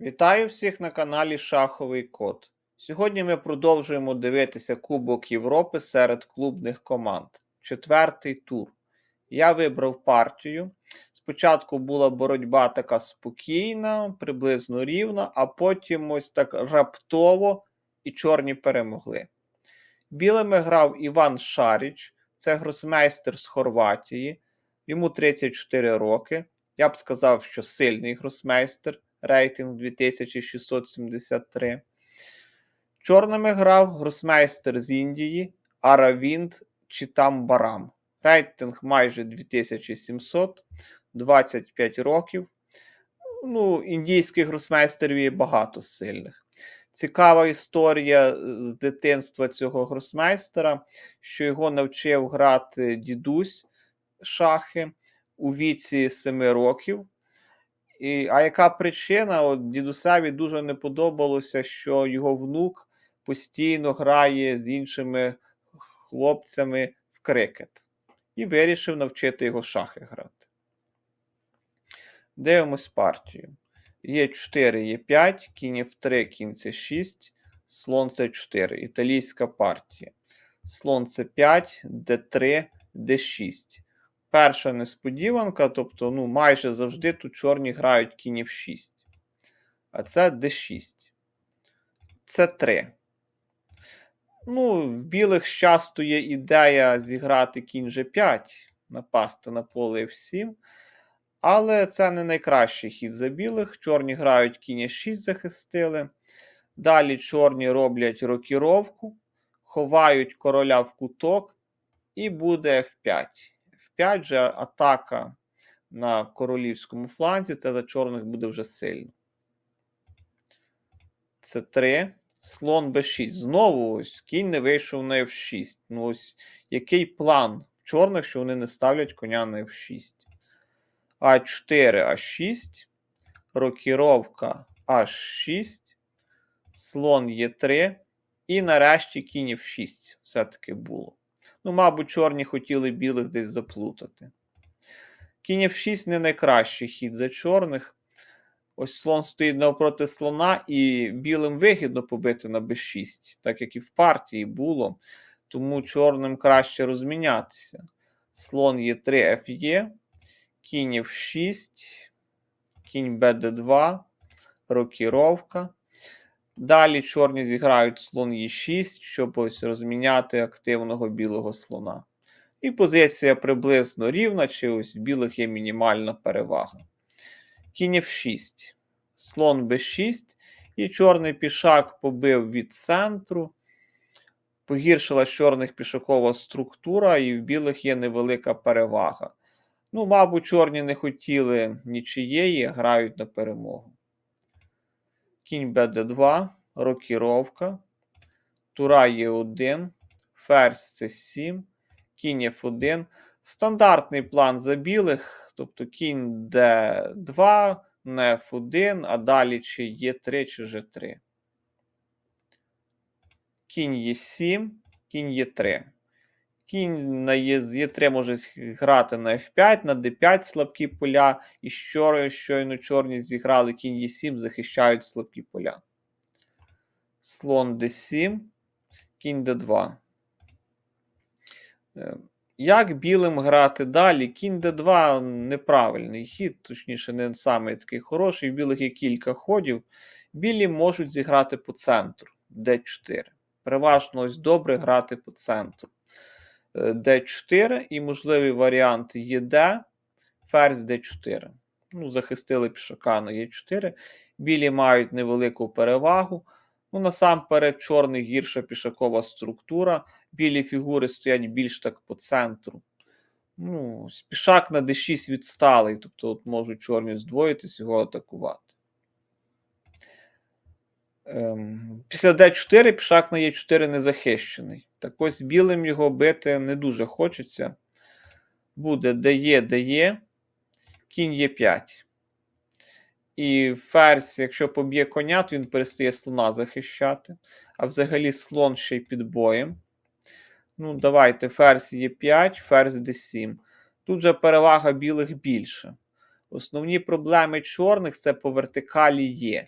Вітаю всіх на каналі Шаховий Код. Сьогодні ми продовжуємо дивитися Кубок Європи серед клубних команд. Четвертий тур. Я вибрав партію. Спочатку була боротьба така спокійна, приблизно рівна, а потім ось так раптово і чорні перемогли. Білими грав Іван Шаріч, це гросмейстер з Хорватії. Йому 34 роки. Я б сказав, що сильний гросмейстер, рейтинг 2673. Чорними грав гросмейстер з Індії Аравінд Чітамбарам. Рейтинг майже 2700, 25 років. Ну, індійських гросмейстерів є багато сильних. Цікава історія з дитинства цього гросмейстера, що його навчив грати дідусь шахи у віці 7 років. І, А яка причина? От Дідусеві дуже не подобалося, що його внук постійно грає з іншими хлопцями в крикет. І вирішив навчити його шахи грати. Дивимось партію. Є 4, є 5, кінь F3, кінь С6, слон С4. Італійська партія. Слон С5, Д3, Д6. Перша несподіванка, тобто ну, майже завжди тут чорні грають кінь F6. А це D6. С3. Ну, в білих часто є ідея зіграти кінь G5, напасти на поле F7. Але це не найкращий хід за білих. Чорні грають кінь H6 захистили. Далі чорні роблять рокіровку, ховають короля в куток, і буде F5. F5 же атака на королівському фланзі, це за чорних буде вже сильно. Це 3. Слон b6. Знову ось кінь не вийшов на F6. Ну ось який план в чорних, що вони не ставлять коня на F6. А4, А6, рокіровка H6, слон Е3. І нарешті кінь F6 все-таки було. Ну, мабуть, чорні хотіли білих десь заплутати. Кінь F6 не найкращий хід за чорних. Ось слон стоїть навпроти слона, і білим вигідно побити на b6, так як і в партії було. Тому чорним краще розмінятися. Слон Е3, Ф'є, кінь F6, кінь БД2, рокіровка. Далі чорні зіграють слон Е6, щоб ось розміняти активного білого слона. І позиція приблизно рівна, чи ось в білих є мінімальна перевага. Кінь F6, слон B6, і чорний пішак побив від центру. Погіршила чорних пішакова структура, і в білих є невелика перевага. Ну, мабуть, чорні не хотіли нічиєї, грають на перемогу. Кінь БД2, рокіровка, Тура Е1, ферзь С7, кінь F1. Стандартний план за білих, тобто кінь Д2, на F1, а далі чи Е3, чи G3. Кінь Е7, кінь Е3. Кінь на Е3 може грати на F5, на D5 слабкі поля, і що, щойно чорні зіграли кінь Е7, захищають слабкі поля. Слон D7, кінь D2. Як білим грати далі? Кінь d2 неправильний хід, точніше, не самий такий хороший. В білих є кілька ходів. Білі можуть зіграти по центру d4. Переважно ось добре грати по центру. D4 і можливий варіант ЄД, ферзь d4. Ну, Захистили пішака на Е4. Білі мають невелику перевагу. Ну, насамперед, чорний гірша пішакова структура. Білі фігури стоять більш так по центру. Ну, Пішак на d6 відсталий, тобто от можуть чорні здвоїтись, його атакувати. Ем, Після d4 пішак на e4 не захищений. Так ось білим його бити не дуже хочеться. Буде dE, dE, кінь Е5. І ферзь, якщо поб'є коня, то він перестає слона захищати. А взагалі слон ще й під боєм. Ну, давайте ферзь є 5, ферзь d7. Тут же перевага білих більша. Основні проблеми чорних це по вертикалі є.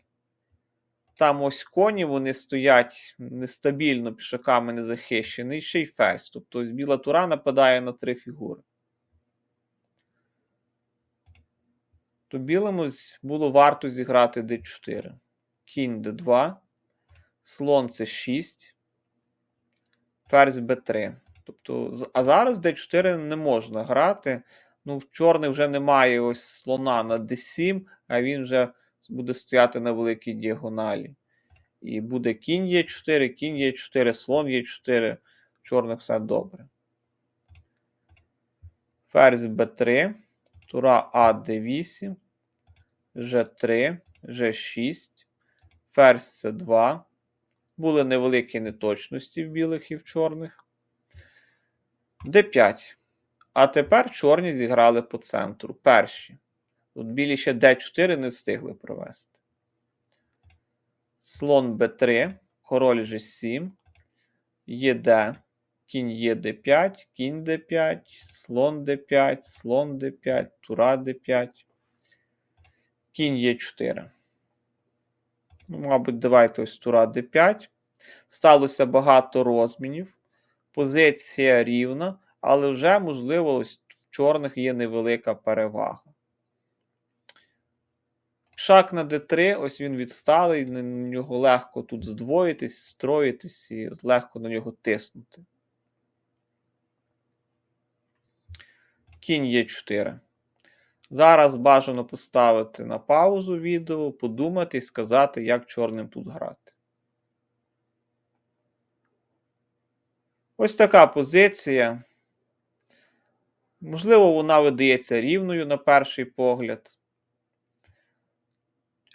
Там ось коні, вони стоять нестабільно, пішаками не захищені, і ще й ферзь. Тобто ось біла тура нападає на три фігури. То білому було варто зіграти d4. Кінь d2, слон c6, ферзь b3. Тобто, а зараз d4 не можна грати. Ну, в чорних вже немає ось слона на d7, а він вже буде стояти на великій діагоналі. І буде кінь Е4, кінь Е4, слон Е4. В чорних все добре. Ферзь Б3, тура А Д8, Ж3, Ж6, ферзь С2. Були невеликі неточності в білих і в чорних. Д5. А тепер чорні зіграли по центру. Перші. Тут білі ще d4 не встигли провести. Слон b3, король g7, єд, кінь єд5, кінь d5, слон d5, слон d5, тура d5, кінь е4. Ну, мабуть, давайте ось тура d5. Сталося багато розмінів. Позиція рівна, але вже, можливо, ось в чорних є невелика перевага. Шаг на d3, ось він відсталий, на нього легко тут здвоїтись, строїтись і легко на нього тиснути. Кінь Е4. Зараз бажано поставити на паузу відео, подумати і сказати, як чорним тут грати. Ось така позиція. Можливо, вона видається рівною на перший погляд.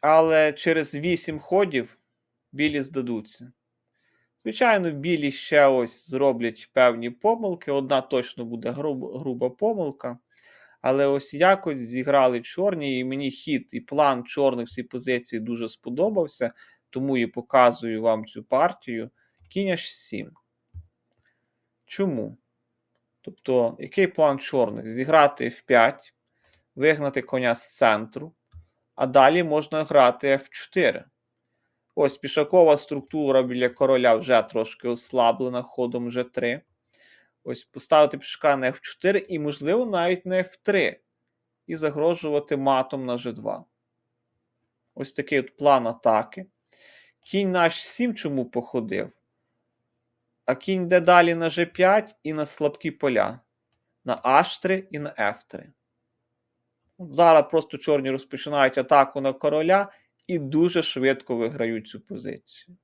Але через 8 ходів білі здадуться. Звичайно, білі ще ось зроблять певні помилки. Одна точно буде груба, груба помилка. Але ось якось зіграли чорні, і мені хід і план чорних в цій позиції дуже сподобався, тому і показую вам цю партію. Кінь H7. Чому? Тобто, який план чорних? Зіграти F5, вигнати коня з центру, а далі можна грати F4. Ось пішакова структура біля короля вже трошки ослаблена ходом G3. Ось поставити пішака на F4 і, можливо, навіть на F3. І загрожувати матом на G2. Ось такий от план атаки. Кінь на H7 чому походив? А кінь йде далі на G5 і на слабкі поля. На H3 і на F3. Зараз просто чорні розпочинають атаку на короля і дуже швидко виграють цю позицію.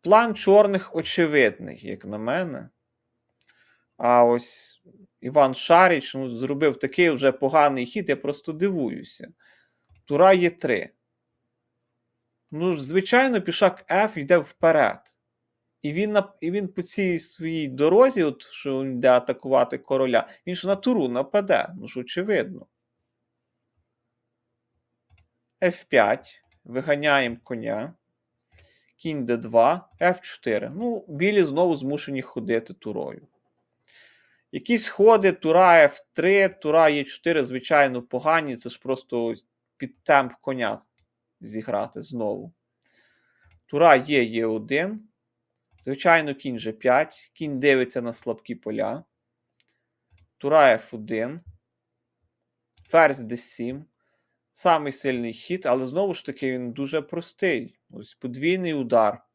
План чорних очевидний, як на мене. А ось Іван Шаріч ну, зробив такий вже поганий хід, я просто дивуюся. Тура є 3. Ну, звичайно, пішак F йде вперед. І він і він по цій своїй дорозі, от, що він йде атакувати короля, він ж на туру нападе. Ну ж очевидно. F5. Виганяємо коня. Кінь d2, F4. Ну, білі знову змушені ходити турою. Якісь ходи, тура F3, тура Е4, звичайно, погані. Це ж просто під темп коня зіграти знову. Тура є Е1. Звичайно, кінь G5. Кінь дивиться на слабкі поля. Тура F1. Ферзь D7. Самий сильний хід, але знову ж таки він дуже простий. Ось подвійний удар.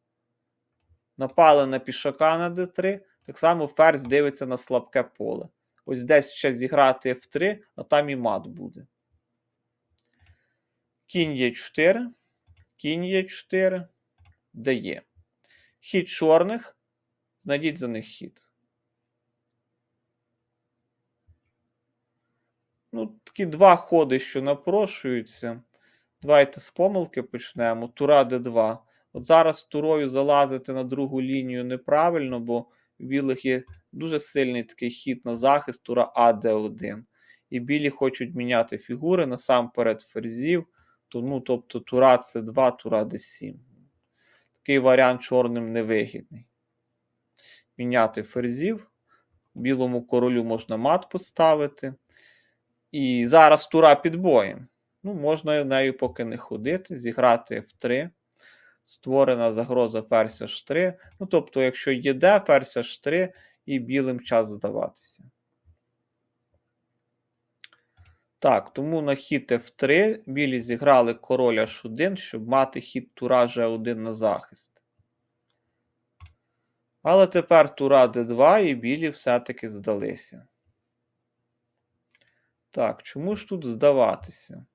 Напали на пішака на d3. Так само ферзь дивиться на слабке поле. Ось десь ще зіграти F3, а там і мат буде. Кінь Е4. Кінь Е4. Дає. Хід чорних. Знайдіть за них хід. Ну, такі два ходи, що напрошуються. Давайте з помилки почнемо. Тура Д2. От зараз турою залазити на другу лінію неправильно, бо в білих є дуже сильний такий хід на захист, тура АД1. І білі хочуть міняти фігури насамперед ферзів. То, ну, тобто тура С2, тура Д7. Такий варіант чорним невигідний. Міняти ферзів. Білому королю можна мат поставити. І зараз тура під боєм. Ну, можна нею поки не ходити, зіграти F3. Створена загроза ферзь H3. Ну, тобто, якщо є ферзь H3 і білим час здаватися. Так, тому на хід F3 білі зіграли король H1, щоб мати хід тура G1 на захист. Але тепер тура D2 і білі все-таки здалися. Так, чому ж тут здаватися?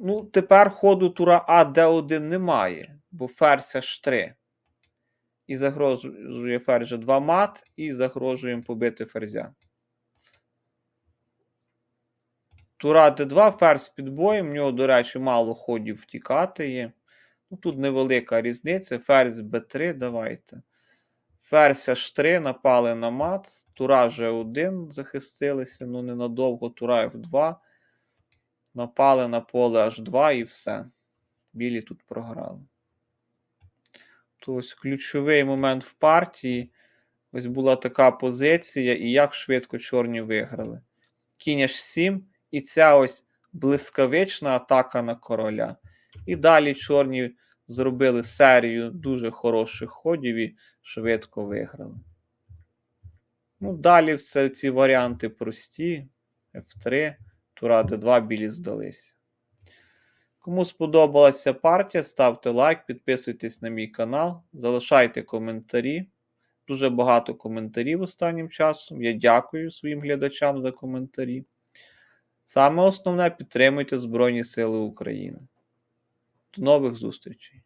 Ну, тепер ходу тура А Д1 немає, бо ферзь H3. І загрожує ферзь 2 мат, і загрожуємо побити ферзя. Тура Д2, ферзь під боєм, в нього, до речі, мало ходів втікати є. Ну, тут невелика різниця. Ферзь Б3, давайте. Ферзь H3 напали на мат. Тура G1 захистилися, ну ненадовго. Тура F2. Напали на поле H2 і все. Білі тут програли. То ось ключовий момент в партії. Ось була така позиція, і як швидко чорні виграли. Кінь H7, і ця ось блискавична атака на короля. І далі чорні зробили серію дуже хороших ходів і швидко виграли. Ну, далі все ці варіанти прості. F3, Тура D2, білі здалися. Кому сподобалася партія, ставте лайк, підписуйтесь на мій канал, залишайте коментарі. Дуже багато коментарів останнім часом. Я дякую своїм глядачам за коментарі. Саме основне підтримуйте Збройні Сили України. До нових зустрічей!